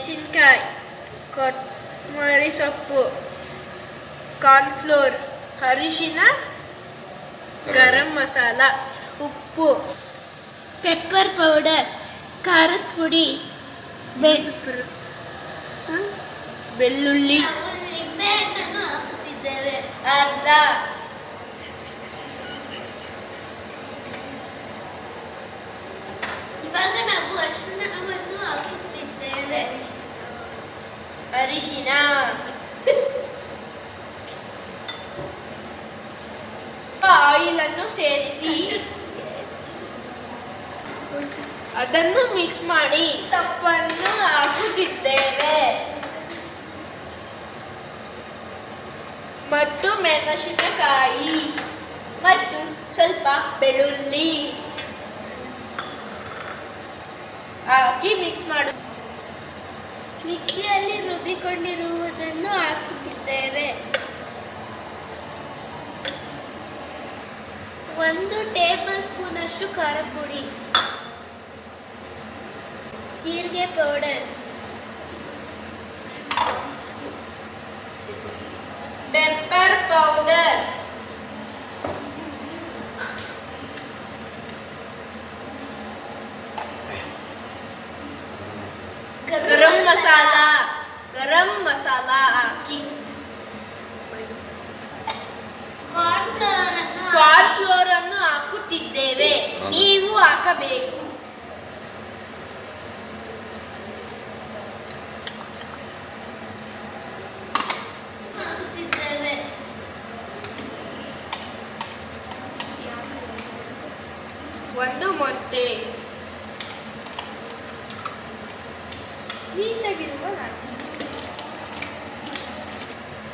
ಮೆಣಸಿನ್ಕಾಯಿ ಕೊತ್ತಂಬರಿ ಸೊಪ್ಪು ಕಾರ್ನ್ಫ್ಲೋರ್ ಅರಿಶಿನ ಗರಂ ಮಸಾಲ ಉಪ್ಪು ಪೆಪ್ಪರ್ ಪೌಡರ್ ಖಾರದ ಪುಡಿ ಬೆಳ್ಳುಳ್ಳಿ ಅರ್ಧ ಇವಾಗ ನಾವು ಅಷ್ಟು ಅನ್ನು ಸೇರಿಸಿ ಅದನ್ನು ಮಿಕ್ಸ್ ಮಾಡಿ ತಪ್ಪನ್ನು ಹಾಕುತ್ತಿದ್ದೇವೆ. ಮತ್ತು ಮೆಣಸಿನಕಾಯಿ ಮತ್ತು ಸ್ವಲ್ಪ ಬೆಳ್ಳುಳ್ಳಿ ಹಾಕಿ ಮಿಕ್ಸ್ ಮಾಡು. ಮಿಕ್ಸಿಯಲ್ಲಿ ರುಬ್ಬಿಕೊಂಡಿರುವುದನ್ನು ಹಾಕುತ್ತಿದ್ದೇವೆ. ಒಂದು ಟೇಬಲ್ ಸ್ಪೂನ್ ಅಷ್ಟು ಖಾರ ಪುಡಿ ಜೀರಿಗೆ powder pepper powder garam masala garam masala ಹಾಕಿ ನೀವು ಹಾಕಬೇಕು ಹಾಕುತ್ತಿದ್ದೇವೆ ಒಂದು ಮೊಟ್ಟೆ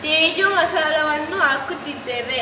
ತೇಜು ಮಸಾಲವನ್ನು ಹಾಕುತ್ತಿದ್ದೇವೆ